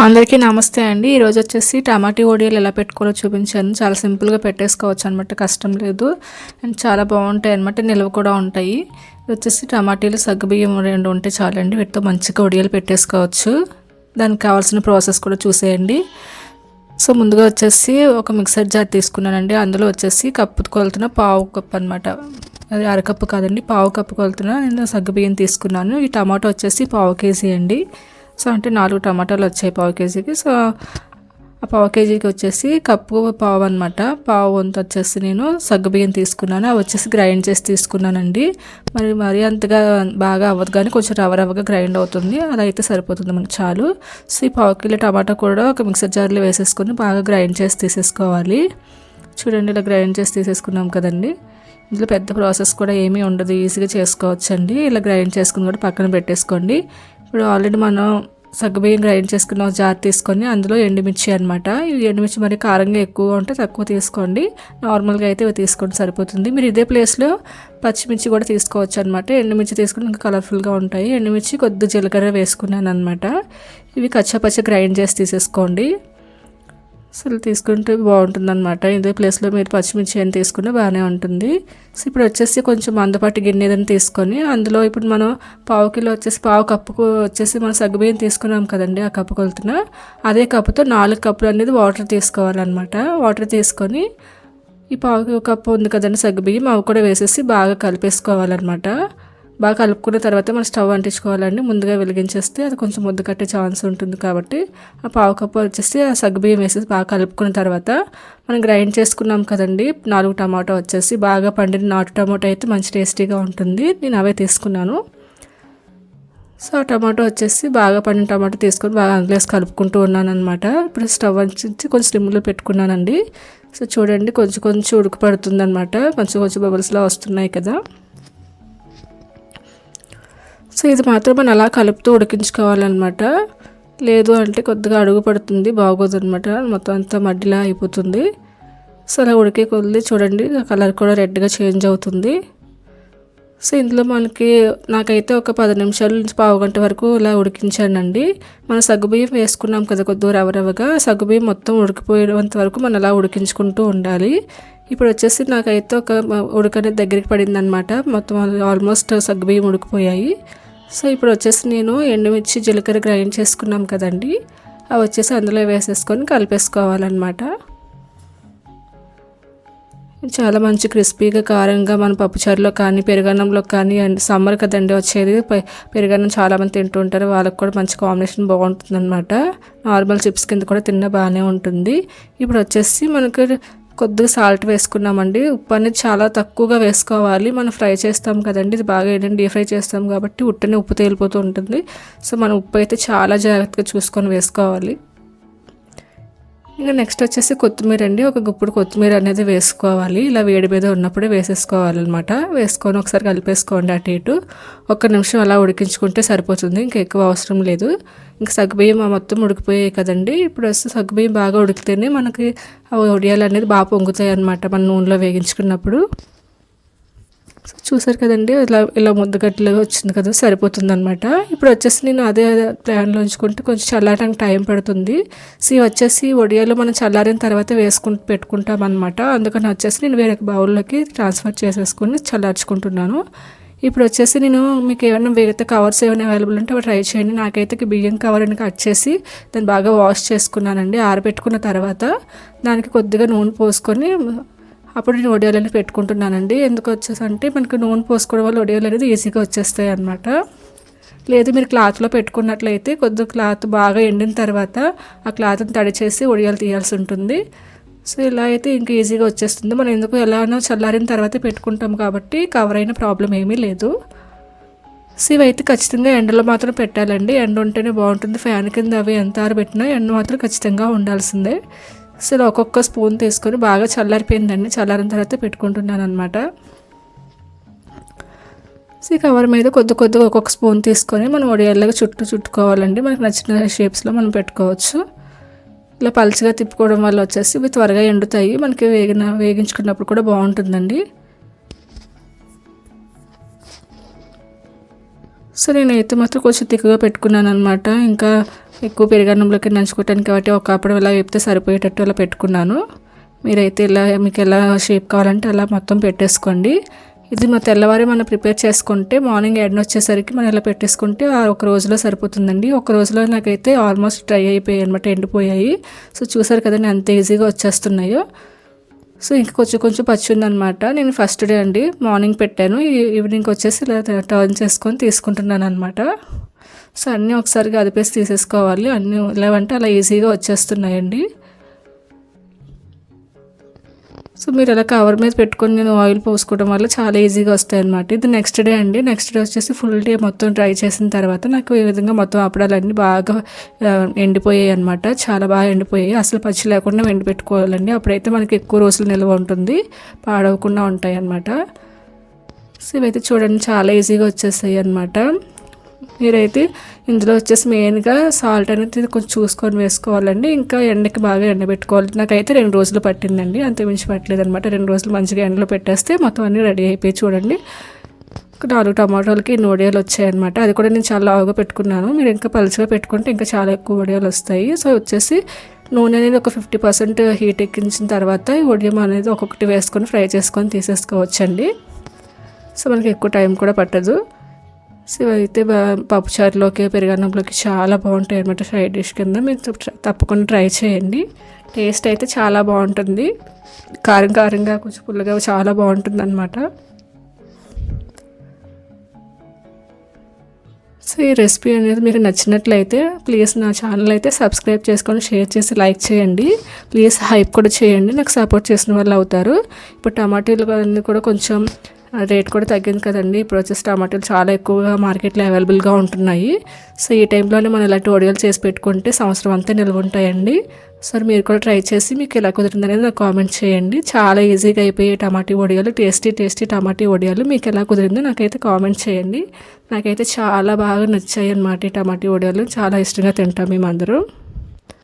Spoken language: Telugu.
అందరికీ నమస్తే అండి. ఈరోజు వచ్చేసి టమాటీ వడియాలు ఎలా పెట్టుకోవాలో చూపించాను. చాలా సింపుల్గా పెట్టేసుకోవచ్చు అనమాట కష్టం లేదు. అండ్ చాలా బాగుంటాయి అనమాట నిల్వ కూడా ఉంటాయి. వచ్చేసి టమాటీలు సగ్గుబియ్యం రెండు ఉంటే చాలండి. వీటితో మంచిగా వడియాలు పెట్టేసుకోవచ్చు. దానికి కావాల్సిన ప్రాసెస్ కూడా చూసేయండి. సో ముందుగా వచ్చేసి ఒక మిక్సర్ జార్ తీసుకున్నానండి. అందులో వచ్చేసి కప్పు కొలుతున్న పావు కప్పు అనమాట అది అరకప్పు కాదండి. పావు కప్పు కొలుతున్న నేను సగ్గుబియ్యం తీసుకున్నాను. ఈ టమాటో వచ్చేసి పావు కేజీ అండి. సో అంటే నాలుగు టమాటాలు వచ్చాయి పావు కేజీకి. సో ఆ పావు కేజీకి వచ్చేసి కప్పు పావు అనమాట పావు వంత వచ్చేసి నేను సగ్గుబియ్యం తీసుకున్నాను. అవి వచ్చేసి గ్రైండ్ చేసి తీసుకున్నానండి. మరి మరీ అంతగా బాగా అవ్వదు కానీ కొంచెం రవ రవ్వగా గ్రైండ్ అవుతుంది. అలా అయితే సరిపోతుంది మనకు చాలు. సో ఈ పావు కిలో టమాటా కూడా ఒక మిక్సర్ జార్లో వేసేసుకొని బాగా గ్రైండ్ చేసి తీసేసుకోవాలి. చూడండి ఇలా గ్రైండ్ చేసి తీసేసుకున్నాం కదండి. ఇందులో పెద్ద ప్రాసెస్ కూడా ఏమీ ఉండదు. ఈజీగా చేసుకోవచ్చండి. ఇలా గ్రైండ్ చేసుకుని కూడా పక్కన పెట్టేసుకోండి. ఇప్పుడు ఆల్రెడీ మనం సగ్గుబియ్యం గ్రైండ్ చేసుకున్న జార్ తీసుకొని అందులో ఎండుమిర్చి అనమాట ఇవి ఎండుమిర్చి మరి కారంగా ఎక్కువ ఉంటే తక్కువ తీసుకోండి. నార్మల్గా అయితే ఇవి తీసుకోండి సరిపోతుంది. మీరు ఇదే ప్లేస్లో పచ్చిమిర్చి కూడా తీసుకోవచ్చు అనమాట ఎండుమిర్చి తీసుకుని ఇంకా కలర్ఫుల్గా ఉంటాయి. ఎండుమిర్చి కొద్ది జీలకర్ర వేసుకున్నాను అనమాట ఇవి కచ్చపచ్చ గ్రైండ్ చేసి తీసేసుకోండి. అసలు తీసుకుంటే బాగుంటుంది అనమాట ఇదే ప్లేస్లో మీరు పచ్చిమిర్చి అని తీసుకుంటే బాగానే ఉంటుంది. సో ఇప్పుడు వచ్చేసి కొంచెం మందపాటి గిన్నె ఏదైనా తీసుకొని అందులో ఇప్పుడు మనం పావు కిలో వచ్చేసి పావు కప్పుకు వచ్చేసి మనం సగ్గుబియ్యం తీసుకున్నాం కదండి ఆ కప్పు కొలుతున్న అదే కప్పుతో నాలుగు కప్పులు అనేది వాటర్ తీసుకోవాలన్నమాట. వాటర్ తీసుకొని ఈ పావు కప్పు ఉంది కదండి సగ్గుబియ్యం అవి కూడా వేసేసి బాగా కలిపేసుకోవాలన్నమాట. బాగా కలుపుకున్న తర్వాత మనం స్టవ్ అంటించుకోవాలండి. ముందుగా వెలిగించేస్తే అది కొంచెం ముద్ద కట్టే ఛాన్స్ ఉంటుంది కాబట్టి ఆ పావు కప్పు వచ్చేసి ఆ సగ్గుబియ్యం వేసేసి బాగా కలుపుకున్న తర్వాత మనం గ్రైండ్ చేసుకున్నాం కదండి. నాలుగు టమాటో వచ్చేసి బాగా పండిన నాటు టమాటో అయితే మంచి టేస్టీగా ఉంటుంది. నేను అవే తీసుకున్నాను. సో ఆ టమాటో వచ్చేసి బాగా పండిన టమాటో తీసుకొని బాగా అందులో కలుపుకుంటూ ఉన్నాను అనమాట ఇప్పుడు స్టవ్ అంచి కొంచెం స్టిమ్లో పెట్టుకున్నానండి. సో చూడండి కొంచెం కొంచెం ఉడుకు పడుతుంది అనమాట కొంచెం కొంచెం బబుల్స్లా వస్తున్నాయి కదా. సో ఇది మాత్రం మనం అలా కలుపుతూ ఉడికించుకోవాలన్నమాట. లేదు అంటే కొద్దిగా అడుగు పడుతుంది బాగోదన్నమాట. మొత్తం అంతా మడ్డిలా అయిపోతుంది. సో అలా ఉడికే కొద్ది చూడండి కలర్ కూడా రెడ్గా చేంజ్ అవుతుంది. సో ఇందులో మనకి నాకైతే ఒక పది నిమిషాల నుంచి పావు గంట వరకు ఇలా ఉడికించానండి. మనం సగ్గుబియ్యం వేసుకున్నాం కదా కొద్దిగా రవరవగా సగ్గుబియ్యం మొత్తం ఉడికిపోయేంత వరకు మనం అలా ఉడికించుకుంటూ ఉండాలి. ఇప్పుడు వచ్చేసి నాకైతే ఒక ఉడకనేది దగ్గరికి పడింది అనమాట మొత్తం ఆల్మోస్ట్ సగ్గుబియ్యం ఉడికిపోయాయి. సో ఇప్పుడు వచ్చేసి నేను ఎండుమిర్చి జీలకర్ర గ్రైండ్ చేసుకున్నాం కదండి. అవి వచ్చేసి అందులో వేసేసుకొని కలిపేసుకోవాలన్నమాట. చాలా మంచి క్రిస్పీగా కారంగా మన పప్పుచారులో కానీ పెరుగన్నంలో కానీ అండ్ సమ్మర్ కదండి వచ్చేది పెరుగన్నం చాలామంది తింటూ ఉంటారు. వాళ్ళకి కూడా మంచి కాంబినేషన్ బాగుంటుంది అనమాట నార్మల్ చిప్స్ కింద కూడా తిన్న బాగానే ఉంటుంది. ఇప్పుడు వచ్చేసి మనకు కొద్దిగా సాల్ట్ వేసుకున్నామండి. ఉప్పు అనేది చాలా తక్కువగా వేసుకోవాలి. మనం ఫ్రై చేస్తాం కదండి. ఇది బాగా ఏంటంటే డీప్ ఫ్రై చేస్తాం కాబట్టి ఉట్టనే ఉప్పు తేలిపోతూ ఉంటుంది. సో మనం ఉప్పు అయితే చాలా జాగ్రత్తగా చూసుకొని వేసుకోవాలి. ఇంకా నెక్స్ట్ వచ్చేసి కొత్తిమీర అండి. ఒక గుప్పుడు కొత్తిమీర అనేది వేసుకోవాలి. ఇలా వేడి మీద ఉన్నప్పుడే వేసేసుకోవాలన్నమాట. వేసుకొని ఒకసారి కలిపేసుకోండి అటు ఇటు. ఒక్క నిమిషం అలా ఉడికించుకుంటే సరిపోతుంది. ఇంకా ఎక్కువ అవసరం లేదు. ఇంకా సగ్గుబియ్యం మొత్తం ఉడికిపోయాయి కదండి. ఇప్పుడు వస్తే సగ్గుబియ్యం బాగా ఉడికితేనే మనకి ఆ ఒడియాలు అనేది బాగా పొంగుతాయి అనమాట మన నూనెలో వేగించుకున్నప్పుడు. చూసారు కదండి ఇలా ఇలా ముద్దగట్టులుగా వచ్చింది కదా సరిపోతుంది అనమాట ఇప్పుడు వచ్చేసి నేను అదే ప్లాన్లో ఉంచుకుంటే కొంచెం చల్లారడానికి టైం పడుతుంది. సో వచ్చేసి ఒడియాలు మనం చల్లారిన తర్వాత వేసుకుంటూ పెట్టుకుంటాం అనమాట అందుకని వచ్చేసి నేను వేరే బౌల్లోకి ట్రాన్స్ఫర్ చేసేసుకుని చల్లార్చుకుంటున్నాను. ఇప్పుడు వచ్చేసి నేను మీకు ఏమైనా మిగతా కవర్స్ ఏమైనా అవైలబుల్ ఉంటే అవి ట్రై చేయండి. నాకైతే బియ్యం కవర్ అని కట్ చేసి దాన్ని బాగా వాష్ చేసుకున్నానండి. ఆరబెట్టుకున్న తర్వాత దానికి కొద్దిగా నూనె పోసుకొని అప్పుడు నేను వడియాలు అనేది పెట్టుకుంటున్నానండి. ఎందుకు వచ్చేసంటే మనకి నూనె పోసుకోవడం వల్ల ఒడియాలు అనేది ఈజీగా వచ్చేస్తాయి అనమాట లేదు మీరు క్లాత్లో పెట్టుకున్నట్లయితే కొద్ది క్లాత్ బాగా ఎండిన తర్వాత ఆ క్లాత్ని తడి చేసి వడియాలు తీయాల్సి ఉంటుంది. సో ఇలా అయితే ఇంకా ఈజీగా వచ్చేస్తుంది. మనం ఎందుకు ఎలానో చల్లారిన తర్వాత పెట్టుకుంటాం కాబట్టి కవర్ అయిన ప్రాబ్లం ఏమీ లేదు. సో ఇవైతే ఖచ్చితంగా ఎండలో మాత్రం పెట్టాలండి. ఎండ ఉంటేనే బాగుంటుంది. ఫ్యాన్ కింద అవి ఎంత ఆరబెట్టినా ఎండ మాత్రం ఖచ్చితంగా ఉండాల్సిందే. సో ఒక్కొక్క స్పూన్ తీసుకొని బాగా చల్లారిపోయిందండి. చల్లారిన తర్వాత పెట్టుకుంటున్నాను అనమాట సో ఈ కవర్ మీద కొద్ది కొద్దిగా ఒక్కొక్క స్పూన్ తీసుకొని మనం వడియాలుగా చుట్టూ చుట్టుకోవాలండి. మనకు నచ్చిన షేప్స్లో మనం పెట్టుకోవచ్చు. ఇలా పలుచగా తిప్పుకోవడం వల్ల వచ్చేసి ఇవి త్వరగా ఎండుతాయి. మనకి వేగిన వేగించుకున్నప్పుడు కూడా బాగుంటుందండి. సో నేనైతే మాత్రం కొంచెం తిక్కుగా పెట్టుకున్నాను అనమాట ఇంకా ఎక్కువ పెరుగన్నంలోకి నంచుకోవటానికి కాబట్టి ఒక అప్పుడు ఇలా వేపితే సరిపోయేటట్టు ఇలా పెట్టుకున్నాను. మీరైతే ఇలా మీకు ఎలా షేప్ కావాలంటే అలా మొత్తం పెట్టేసుకోండి. ఇది మా తెల్లవారి మనం ప్రిపేర్ చేసుకుంటే మార్నింగ్ ఎండ వచ్చేసరికి మనం ఇలా పెట్టేసుకుంటే ఆ ఒక రోజులో సరిపోతుందండి. ఒక రోజులో నాకైతే ఆల్మోస్ట్ డ్రై అయిపోయాయి అనమాట ఎండిపోయాయి. సో చూసారు కదండి ఎంత ఈజీగా వచ్చేస్తున్నాయో. సో ఇంకా కొంచెం కొంచెం పచ్చి ఉందనమాట నేను ఫస్ట్ డే అండి మార్నింగ్ పెట్టాను. ఈ- ఈవినింగ్ వచ్చేసి ఇలా టర్న్ చేసుకొని తీసుకుంటున్నాను అనమాట సో అన్నీ ఒకసారి కదిపేసి తీసేసుకోవాలి. అన్నీ లేవంటే అలా ఈజీగా వచ్చేస్తున్నాయండి. సో మీరు అలా కవర్ మీద పెట్టుకొని నేను ఆయిల్ పోసుకోవడం వల్ల చాలా ఈజీగా వస్తాయి అనమాట ఇది నెక్స్ట్ డే అండి. నెక్స్ట్ డే వచ్చేసి ఫుల్ డే మొత్తం డ్రై చేసిన తర్వాత నాకు ఈ విధంగా మొత్తం అప్పడాలన్నీ బాగా ఎండిపోయాయి అనమాట చాలా బాగా ఎండిపోయాయి. అసలు పచ్చి లేకుండా ఎండి పెట్టుకోవాలండి. అప్పుడైతే మనకి ఎక్కువ రోజులు నిల్వ ఉంటుంది. పాడవకుండా ఉంటాయి అనమాట సో ఇవైతే చూడండి చాలా ఈజీగా వచ్చేసాయి అనమాట మీరైతే ఇందులో వచ్చేసి మెయిన్గా సాల్ట్ అనేది కొంచెం చూసుకొని వేసుకోవాలండి. ఇంకా ఎండకి బాగా ఎండబెట్టుకోవాలి. నాకైతే రెండు రోజులు పట్టిందండి. అంతే మించి పట్టలేదు అనమాట రెండు రోజులు మంచిగా ఎండలో పెట్టేస్తే మొత్తం అన్నీ రెడీ అయిపోయి చూడండి. నాలుగు టమాటాలకి ఎన్ని వడియాలు వచ్చాయన్నమాట. అది కూడా నేను చాలా లావుగా పెట్టుకున్నాను. మీరు ఇంకా పలుచగా పెట్టుకుంటే ఇంకా చాలా ఎక్కువ వడియాలు వస్తాయి. సో వచ్చేసి నూనె అనేది ఒక ఫిఫ్టీ పర్సెంట్ హీట్ ఎక్కించిన తర్వాత ఈ వడియం అనేది ఒక్కొక్కటి వేసుకొని ఫ్రై చేసుకొని తీసేసుకోవచ్చండి. సో మనకి ఎక్కువ టైం కూడా పట్టదు. సో ఇవైతే పప్పుచారులోకి పెరుగన్నంలోకి చాలా బాగుంటాయి అనమాట సైడ్ డిష్ కింద. మీరు తప్పకుండా ట్రై చేయండి. టేస్ట్ అయితే చాలా బాగుంటుంది. కారం కారంగా కొంచెం పుల్లగా చాలా బాగుంటుంది అనమాట సో ఈ రెసిపీ అనేది మీకు నచ్చినట్లయితే ప్లీజ్ నా ఛానల్ అయితే సబ్స్క్రైబ్ చేసుకొని షేర్ చేసి లైక్ చేయండి. ప్లీజ్ హైప్ కూడా చేయండి. నాకు సపోర్ట్ చేసిన వాళ్ళు అవుతారు. ఇప్పుడు టమాటీలు అన్నీ కూడా కొంచెం రేట్ కూడా తగ్గింది కదండి. ఇప్పుడు వచ్చేసి టమాటాలు చాలా ఎక్కువగా మార్కెట్లో అవైలబుల్గా ఉంటున్నాయి. సో ఈ టైంలోనే మనం ఇలాంటి వడియాలు చేసి పెట్టుకుంటే సంవత్సరం అంతా నిల్వ ఉంటాయండి. సో మీరు కూడా ట్రై చేసి మీకు ఎలా కుదిరింది అనేది నాకు కామెంట్ చేయండి. చాలా ఈజీగా అయిపోయే టమాటీ వడియాలు టేస్టీ టేస్టీ టమాటీ వడియాలు మీకు ఎలా కుదిరిందో నాకైతే కామెంట్ చేయండి. నాకైతే చాలా బాగా నచ్చాయి అన్నమాట ఈ టమాటీ వడియాలు చాలా ఇష్టంగా తింటాం మేమందరూ.